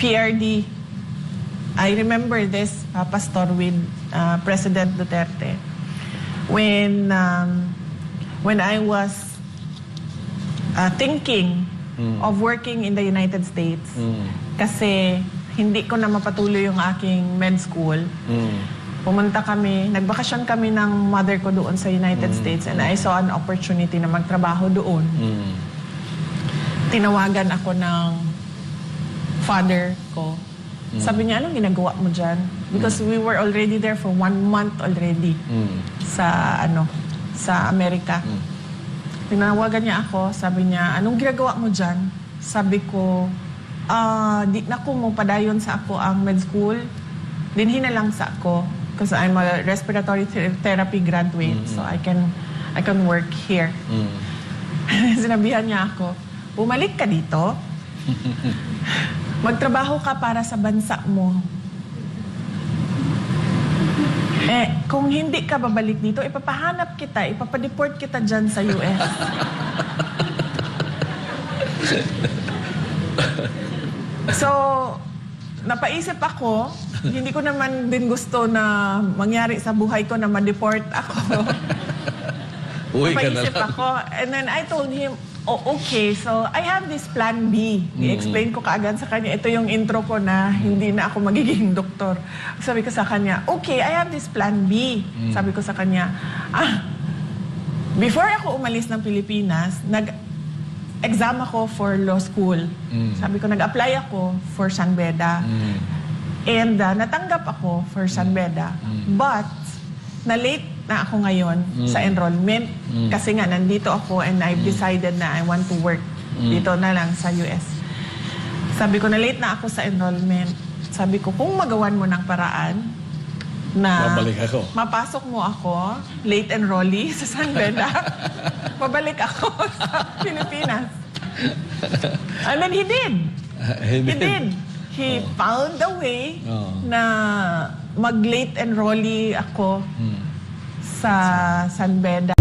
PRD. I remember this, uh, Pastor, with uh, President Duterte. When, um, when I was uh, thinking of working in the United States, kasi hindi ko na mapatuloy yung aking med school, pumunta kami, nagbakasyon kami ng mother ko doon sa United States and I saw an opportunity na magtrabaho doon. Tinawagan ako ng father ko. Sabi niya, anong ginagawa mo dyan? Because we were already there for one month already sa ano sa Amerika. Tinawagan niya ako, sabi niya, anong ginagawa mo dyan? Sabi ko, ah, di na ko mo padayon sa ako ang med school. Dinhin na lang sa ako because I'm a respiratory ther- therapy graduate so I can I can work here. Sinabihan niya ako, bumalik ka dito. Magtrabaho ka para sa bansa mo. Eh, kung hindi ka babalik dito, ipapahanap kita, ipapadeport kita dyan sa US. so, napaisip ako, hindi ko naman din gusto na mangyari sa buhay ko na ma-deport ako. Uy Napaisip ako. And then I told him, oh, okay, so I have this plan B. I-explain ko kaagad sa kanya, ito yung intro ko na hindi na ako magiging doktor. Sabi ko sa kanya, okay, I have this plan B. Sabi ko sa kanya, ah, before ako umalis ng Pilipinas, nag exam ako for law school. Sabi ko, nag-apply ako for San Beda. And uh, natanggap ako for San Beda. But, na-late na ako ngayon sa enrollment. Kasi nga, nandito ako and I've decided na I want to work dito na lang sa US. Sabi ko, na-late na ako sa enrollment. Sabi ko, kung magawan mo ng paraan na Babalik ako. mapasok mo ako, late enrollee sa San Beda, babalik ako sa Pilipinas. And then he did. He did. He found a way Oo. na mag-late enrollee ako sa San Beda.